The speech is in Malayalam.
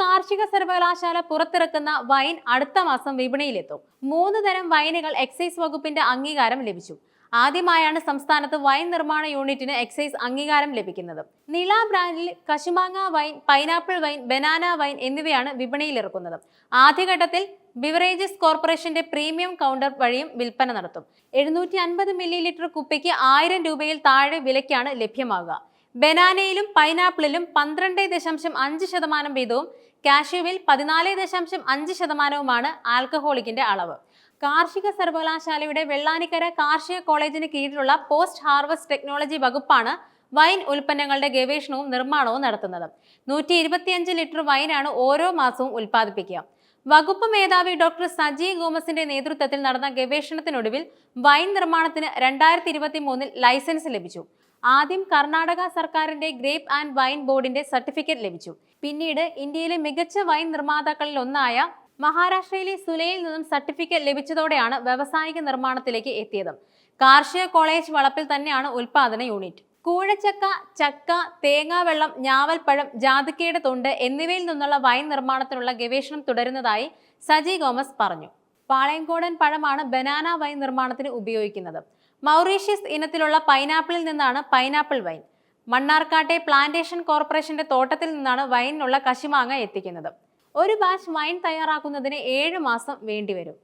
കാർഷിക സർവകലാശാല പുറത്തിറക്കുന്ന വൈൻ അടുത്ത മാസം വിപണിയിലെത്തും. മൂന്ന് തരം വൈനുകൾ എക്സൈസ് വകുപ്പിന്റെ അംഗീകാരം ലഭിച്ചു. ആദ്യമായാണ് സംസ്ഥാനത്ത് വൈൻ നിർമ്മാണ യൂണിറ്റിന് എക്സൈസ് അംഗീകാരം ലഭിക്കുന്നത്. നില ബ്രാൻഡിൽ കശുമാങ്ങ wine pineapple wine banana wine എന്നിവയാണ് വിപണിയിൽ വിപണിയിലിറക്കുന്നത്. ആദ്യഘട്ടത്തിൽ ബിവറേജസ് കോർപ്പറേഷന്റെ പ്രീമിയം കൗണ്ടർ വഴിയും വിൽപ്പന നടത്തും. എഴുന്നൂറ്റി അൻപത് മില്ലി ലിറ്റർ കുപ്പിക്ക് ആയിരം രൂപയിൽ താഴെ വിലയ്ക്കാണ് ലഭ്യമാകുക. ബനാനയിലും പൈനാപ്പിളിലും പന്ത്രണ്ട് ദശാംശം അഞ്ച് ശതമാനം വീതവും കാഷ്യുവിൽ പതിനാല് ദശാംശം അഞ്ച് ശതമാനവുമാണ് ആൽക്കഹോളിക്കിന്റെ അളവ്. കാർഷിക സർവകലാശാലയുടെ വെള്ളാനിക്കര കാർഷിക കോളേജിന് കീഴിലുള്ള പോസ്റ്റ് ഹാർവസ്റ്റ് ടെക്നോളജി വകുപ്പാണ് വൈൻ ഉൽപ്പന്നങ്ങളുടെ ഗവേഷണവും നിർമ്മാണവും നടത്തുന്നത്. നൂറ്റി ഇരുപത്തിയഞ്ച് ലിറ്റർ വൈനാണ് ഓരോ മാസവും ഉൽപ്പാദിപ്പിക്കുക. വകുപ്പ് മേധാവി ഡോക്ടർ സജി ഗോമസിന്റെ നേതൃത്വത്തിൽ നടന്ന ഗവേഷണത്തിനൊടുവിൽ വൈൻ നിർമ്മാണത്തിന് രണ്ടായിരത്തി ഇരുപത്തി മൂന്നിൽ ലൈസൻസ് ലഭിച്ചു. ആദ്യം കർണാടക സർക്കാരിന്റെ ഗ്രേപ്പ് ആൻഡ് വൈൻ ബോർഡിന്റെ സർട്ടിഫിക്കറ്റ് ലഭിച്ചു. പിന്നീട് ഇന്ത്യയിലെ മികച്ച വൈൻ നിർമ്മാതാക്കളിൽ ഒന്നായ മഹാരാഷ്ട്രയിലെ സുലയിൽ നിന്നും സർട്ടിഫിക്കറ്റ് ലഭിച്ചതോടെയാണ് വ്യവസായിക നിർമ്മാണത്തിലേക്ക് എത്തിയത്. കാർഷിക കോളേജ് വളപ്പിൽ തന്നെയാണ് ഉൽപാദന യൂണിറ്റ്. കൂഴച്ചക്ക ചക്ക തേങ്ങാവെള്ളം ഞാവൽപ്പഴം ജാതിക്കയുടെ തൊണ്ട് എന്നിവയിൽ നിന്നുള്ള വൈൻ നിർമ്മാണത്തിനുള്ള ഗവേഷണം തുടരുന്നതായി സജി ഗോമസ് പറഞ്ഞു. പാളയംകോടൻ പഴമാണ് ബനാന വൈൻ നിർമ്മാണത്തിന് ഉപയോഗിക്കുന്നത്. മൗറീഷ്യസ് ഇനത്തിലുള്ള പൈനാപ്പിളിൽ നിന്നാണ് പൈനാപ്പിൾ വൈൻ. മണ്ണാർക്കാട്ടെ പ്ലാന്റേഷൻ കോർപ്പറേഷന്റെ തോട്ടത്തിൽ നിന്നാണ് വൈനിനുള്ള കശുമാങ്ങ എത്തിക്കുന്നത്. ഒരു ബാച്ച് വൈൻ തയ്യാറാക്കുന്നതിന് ഏഴ് മാസം വേണ്ടിവരും.